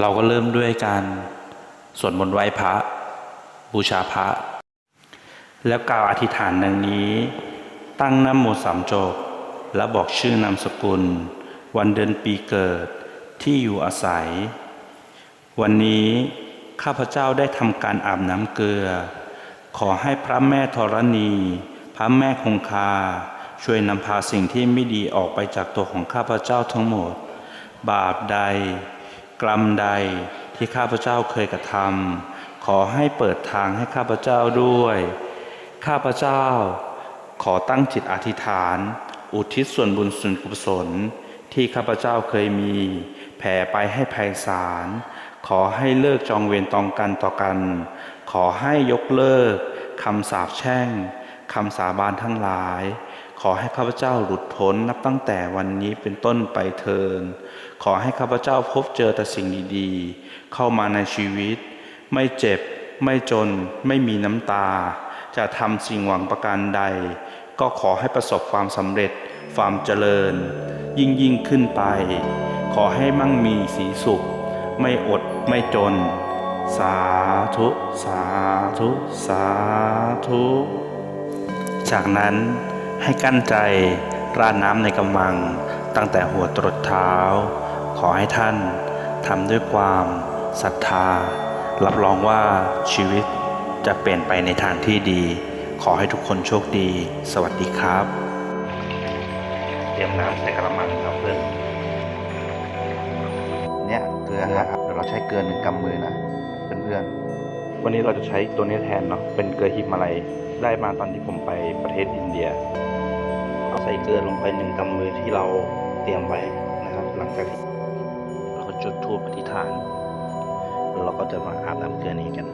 เราก็เริ่มด้วยการสวดมนต์ไหว้พระบูชาพระ แล้วกล่าวอธิษฐานดังนี้ ตั้งน้ำโมสามจบ และบอกชื่อนามสกุล วันเดือนปีเกิดที่อยู่อาศัย วันนี้ข้าพเจ้าได้ทำการอาบน้ำเกลือ ขอให้พระแม่ธรณี พระแม่คงคา ช่วยนำพาสิ่งที่ไม่ดีออกไปจากตัวของข้าพเจ้าทั้งหมด บาปใด กรรมใดที่ข้าพเจ้าเคยกระทำขอให้เปิดทางให้ข้าพเจ้าด้วย ข้าพเจ้า ขอตั้งจิตอธิษฐาน อุทิศส่วนบุญส่วนกุศล ที่ข้าพเจ้าเคยมี แผ่ไปให้ไพศาลขอให้เลิกจองเวรตองกันต่อกัน ขอให้ยกเลิกคำสาปแช่งคำสาบานทั้งหลาย ขอให้ข้าพเจ้าหลุดพ้นนับตั้งแต่วันนี้เป็นต้นไปเทิน ขอให้ข้าพเจ้าพบเจอแต่สิ่งดีๆ เข้ามาในชีวิต ไม่เจ็บ ไม่จน ไม่มีน้ำตา จะทำสิ่งหวังประการใด ก็ขอให้ประสบความสำเร็จ ความเจริญ ยิ่งยิ่งขึ้นไป ขอให้มั่งมีสีสุข ไม่อด ไม่จน สาธุ สาธุ สาธุ จากนั้น ให้กั้นใจราดน้ำในกำมัง ตั้งแต่หัวตรดเท้า ขอให้ท่านทำด้วยความศรัทธา รับรองว่าชีวิตจะเปลี่ยนไปในทางที่ดี ขอให้ทุกคนโชคดี สวัสดีครับ เตรียมน้ำใส่กระมังครับเพื่อนเนี่ยเกลือฮะเดี๋ยวเราใช้เกลือหนึ่งกำมือนะเพื่อนวันนี้เราจะใช้ตัวนี้แทนเนาะเป็นเกลือฮิมาลัยได้มาตอนที่ผมไปประเทศอินเดียเอา ใส่เกลือลงไปหนึ่งกำมือที่เราเตรียมไว้นะครับ หลังจากที่เราก็จุดทูปอธิษฐาน เราก็จะมาอาบน้ำเกลือนี้กัน